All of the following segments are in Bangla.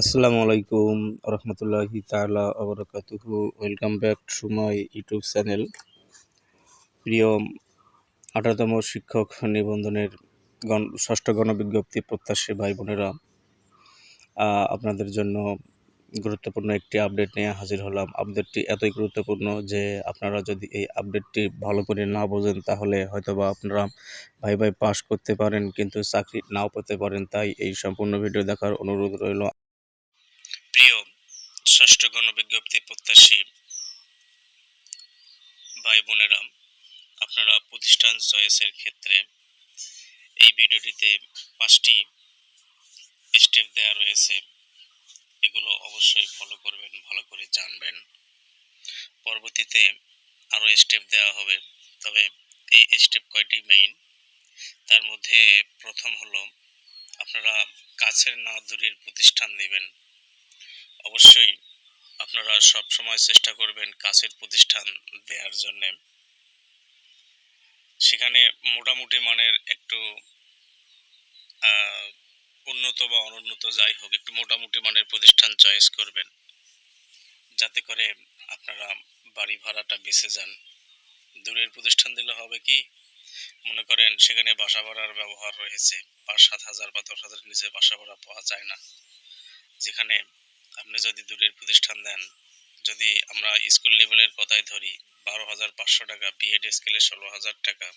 আসসালামু আলাইকুম রহমতুল্লাহি তাআলা আবরাকাতুহু welcome back to my YouTube channel প্রিয় আঠারোতম শিক্ষক নিবন্ধনের গণ, ষষ্ঠ গণবিজ্ঞপ্তি প্রত্যাশী ভাই বোনেরা আপনাদের জন্য গুরুত্বপূর্ণ একটি আপডেট নিয়ে হাজির হলাম। আপডেটটি এতই গুরুত্বপূর্ণ যে আপনারা যদি এই আপডেটটি ভালো করে না বোঝেন, তাহলে হয়তোবা আপনারা ভাই ভাই পাস করতে পারেন, কিন্তু চাকরি নাও পেতে পারেন। তাই এই সম্পূর্ণ ভিডিও দেখার অনুরোধ রইল। প্রিয় ষষ্ঠ গণবিজ্ঞপ্তি প্রত্যাশী ভাই বোনেরা, আপনারা প্রতিষ্ঠান চয়েসের ক্ষেত্রে এই ভিডিওটিতে পাঁচটি স্টেপ দেওয়া রয়েছে। এগুলো অবশ্যই ফলো করবেন, ভালো করে জানবেন। পরবর্তীতে আরও স্টেপ দেওয়া হবে। তবে এই স্টেপ কয়টি মেইন তার মধ্যে প্রথম হলো, আপনারা কাছের না দূরের প্রতিষ্ঠান দেবেন অবশ্যই আপনারা সব সময় চেষ্টা করবেন কাছের প্রতিষ্ঠান দেওয়ার জন্যে। সেখানে মোটামুটি মানের একটু উন্নত বা অনুন্নত যাই হোক, একটু মোটামুটি মানের প্রতিষ্ঠান চয়েস করবেন। যাতে করে আপনারা বাড়ি ভাড়াটা বেঁচে যান। দূরের প্রতিষ্ঠান দিলে হবে কি, মনে করেন সেখানে বাসা ভাড়ার ব্যবহার রয়েছে। পাঁচ সাত হাজার বা দশ হাজারের নিচে বাসা ভাড়া পাওয়া যায় না। যেখানে আপনি যদি দূরের প্রতিষ্ঠান দেন, যদি আমরা স্কুল লেভেলের কথাই ধরি, বারো হাজার পাঁচশো টাকা বিএড স্কেলে ষোলো হাজার টাকা,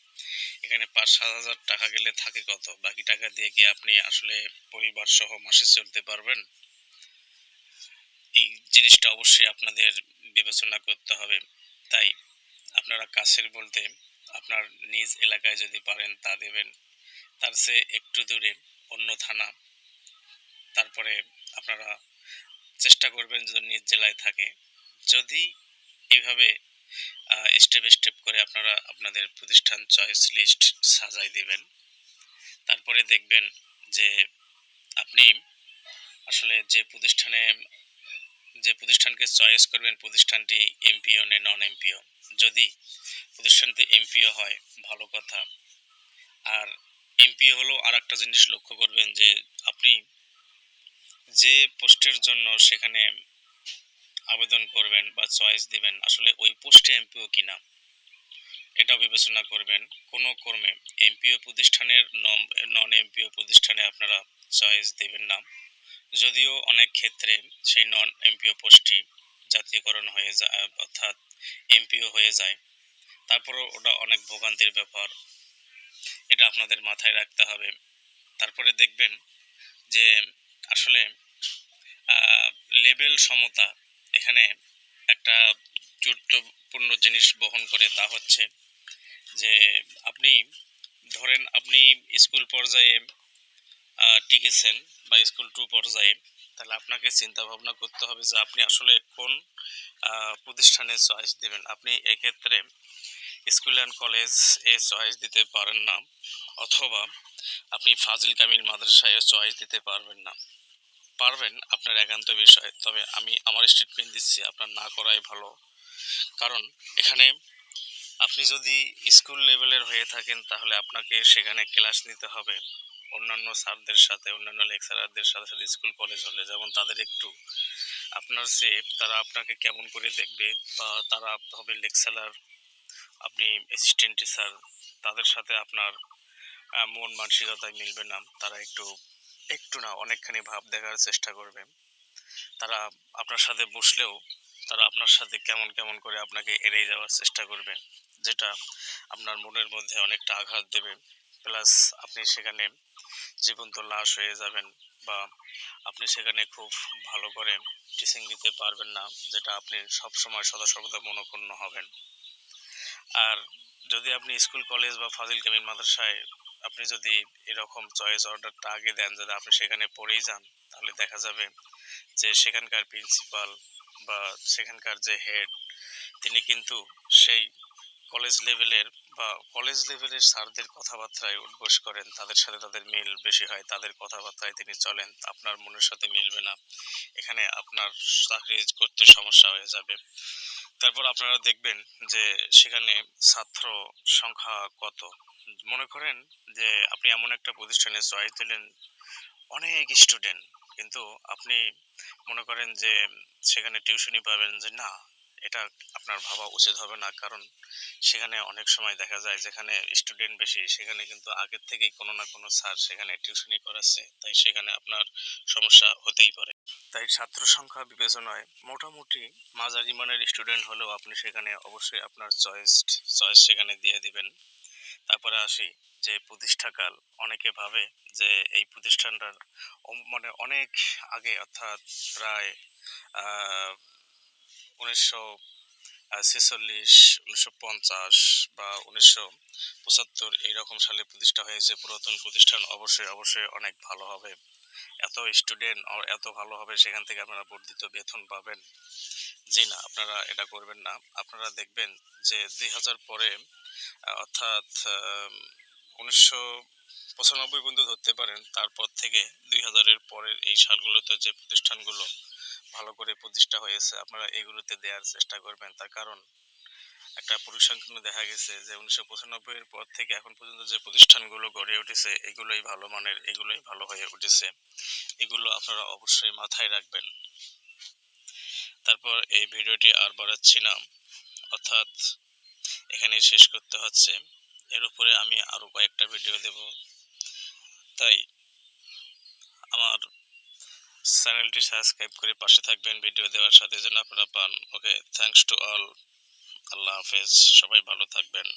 এখানে পাঁচ সাত হাজার টাকা গেলে থাকে কত? বাকি টাকা দিয়ে কি আপনি আসলে পরিবার সহ মাসে চলতে পারবেন? এই জিনিসটা অবশ্যই আপনাদের বিবেচনা করতে হবে। তাই আপনারা কাছের বলতে আপনার নিজ এলাকায় যদি পারেন তা দেবেন। তার চেয়ে একটু দূরে অন্য থানা। তারপরে আপনারা চেষ্টা করবেন যদি নিজ জেলায় থাকে। যদি এইভাবে স্টেপ স্টেপ করে আপনারা আপনাদের প্রতিষ্ঠান চয়েস লিস্ট সাজাই দিবেন, তারপরে দেখবেন যে আপনি আসলে যে প্রতিষ্ঠানে, যে প্রতিষ্ঠানকে চয়েস করবেন, প্রতিষ্ঠানটি এমপিও নে নন এমপিও যদি প্রতিষ্ঠানটি এমপিও হয়, ভালো কথা। আর এমপিও হলো আর একটা জিনিস লক্ষ্য করবেন যে আপনি যে পোস্টের জন্য সেখানে আবেদন করবেন বা চয়েস দিবেন, আসলে ওই পোস্টে এমপিও কি কিনা, এটাও বিবেচনা করবেন। কোনো কর্মে এমপিও প্রতিষ্ঠানের নন এমপিও প্রতিষ্ঠানে আপনারা চয়েস দেবেন না। যদিও অনেক ক্ষেত্রে সেই নন এমপিও পোস্টটি জাতীয়করণ হয়ে যায়, অর্থাৎ এমপিও হয়ে যায়। তারপরেও ওটা অনেক ভোগান্তির ব্যাপার। এটা আপনাদের মাথায় রাখতে হবে। তারপরে দেখবেন যে আসলে লেভেল সমতা এখানে একটা গুরুত্বপূর্ণ জিনিস বহন করে তা হচ্ছে যে আপনি ধরেন আপনি স্কুল পর্যায়ে টিকেছেন বা স্কুল টু পর্যায়ে, তাহলে আপনাকে চিন্তা ভাবনা করতে হবে যে আপনি আসলে কোন প্রতিষ্ঠানে চয়েস দিবেন। আপনি এক্ষেত্রে স্কুল অ্যান্ড কলেজ এ চয়েস দিতে পারেন না, অথবা আপনি ফাজিল কামিল মাদ্রাসায় চয়েস দিতে পারবেন না। পারবেন আপনার একান্ত বিষয়, তবে আমি আমার স্টেটমেন্ট দিচ্ছি, আপনার না করাই ভালো। কারণ এখানে আপনি যদি স্কুল লেভেলের হয়ে থাকেন, তাহলে আপনাকে সেখানে ক্লাস নিতে হবে। অন্যান্য স্যারদের সাথে, অন্যান্য লেকচারারদের সাথে সাথে স্কুল কলেজ হলে, যেমন তাদের একটু আপনার সে তারা আপনাকে কেমন করে দেখবে বা তারা হবে লেকচারার আপনি অ্যাসিস্ট্যান্ট টিচার তাদের সাথে আপনার মন মানসিকতায় মিলবে না, তারা একটু একটু না অনেকখানি ভাব দেখার চেষ্টা করবে তারা আপনার সাথে বসলেও তারা আপনার সাথে কেমন কেমন করে আপনাকে এড়িয়ে যাওয়ার চেষ্টা করবে, যেটা আপনার মনের মধ্যে অনেকটা আঘাত দেবে। প্লাস আপনি সেখানে জীবন্ত লাশ হয়ে যাবেন বা আপনি সেখানে খুব ভালো করে টিচিং দিতে পারবেন না, যেটা আপনি সব সময় সদা সর্বদা মনক্ষুণ্ণ হবেন। আর যদি আপনি স্কুল, কলেজ বা ফাজিল কামিল মাদ্রাসায় আপনি যদি এরকম চয়েস অর্ডারটা আগে দেন যদি আপনি সেখানে পড়েই যান, তাহলে দেখা যাবে যে সেখানকার প্রিন্সিপাল বা সেখানকার যে হেড তিনি কিন্তু সেই কলেজ লেভেলের বা কলেজ লেভেলের স্যারদের কথাবার্তায় উদ্বোস করেন। তাদের সাথে তাদের মিল বেশি হয়, তাদের কথাবার্তায় তিনি চলেন। আপনার মনের সাথে মিলবে না। এখানে আপনার চাকরি করতে সমস্যা হয়ে যাবে। তারপর আপনারা দেখবেন যে সেখানে ছাত্র সংখ্যা কত। মনে করেন যে আপনি এমন একটা প্রতিষ্ঠানে চয়েস দিলেন, অনেক স্টুডেন্ট কিন্তু আপনি মনে করেন যে সেখানে টিউশনি পাবেন যে না এটা আপনার ভাবা উচিত হবে না। কারণ সেখানে অনেক সময় দেখা যায় যেখানে স্টুডেন্ট বেশি, সেখানে কিন্তু আগের থেকেই কোনো না কোনো স্যার সেখানে টিউশনি করাচ্ছে। তাই সেখানে আপনার সমস্যা হতেই পারে। তাই ছাত্র সংখ্যা বিবেচনায় মোটামুটি মাঝারি মানের স্টুডেন্ট হলেও আপনি সেখানে অবশ্যই আপনার চয়েস চয়েস সেখানে দিয়ে দিবেন। তারপরে আসি যে প্রতিষ্ঠাকাল। অনেকে ভাবে যে এই প্রতিষ্ঠানটার মানে অনেক আগে অর্থাৎ প্রায় উনিশশো ছেচল্লিশ, উনিশশো পঞ্চাশ বা উনিশশো পঁচাত্তর এইরকম সালে প্রতিষ্ঠা হয়েছে। পুরাতন প্রতিষ্ঠান অবশ্যই অবশ্যই অনেক ভালো হবে। এত স্টুডেন্ট এত ভালো হবে, সেখান থেকে আপনারা বর্ধিত বেতন পাবেন। জি না, আপনারা এটা করবেন না। আপনারা দেখবেন যে দুই হাজার পরে অর্থাৎ উনিশশো পঁচানব্বই পর্যন্ত ধরতে পারেন। তারপর থেকে দুই হাজারের পরের এই সালগুলোতে যে প্রতিষ্ঠানগুলো ভালো করে প্রতিষ্ঠা হয়েছে, আপনারা এগুলোতে দেওয়ার চেষ্টা করবেন। তার কারণ একটা পরিসংখ্যানে দেখা গেছে যে, উনিশশো পঁচানব্বইয়ের পর থেকে এখন পর্যন্ত যে প্রতিষ্ঠানগুলো গড়ে উঠেছে, এগুলোই ভালো মানের, এগুলোই ভালো হয়ে উঠেছে। এগুলো আপনারা অবশ্যই মাথায় রাখবেন। তারপর এই ভিডিওটি আর বাড়াচ্ছি না। অর্থাৎ এখানে শেষ করতে হচ্ছে। এর উপরে আমি আরও কয়েকটা ভিডিও দেব। তাই চ্যানেলটি সাবস্ক্রাইব করে পাশে থাকবেন। ভিডিও দেওয়ার সাথে যেন আপনারা পান। ওকে থ্যাংকস টু অল আল্লাহ হাফেজ। সবাই ভালো থাকবেন।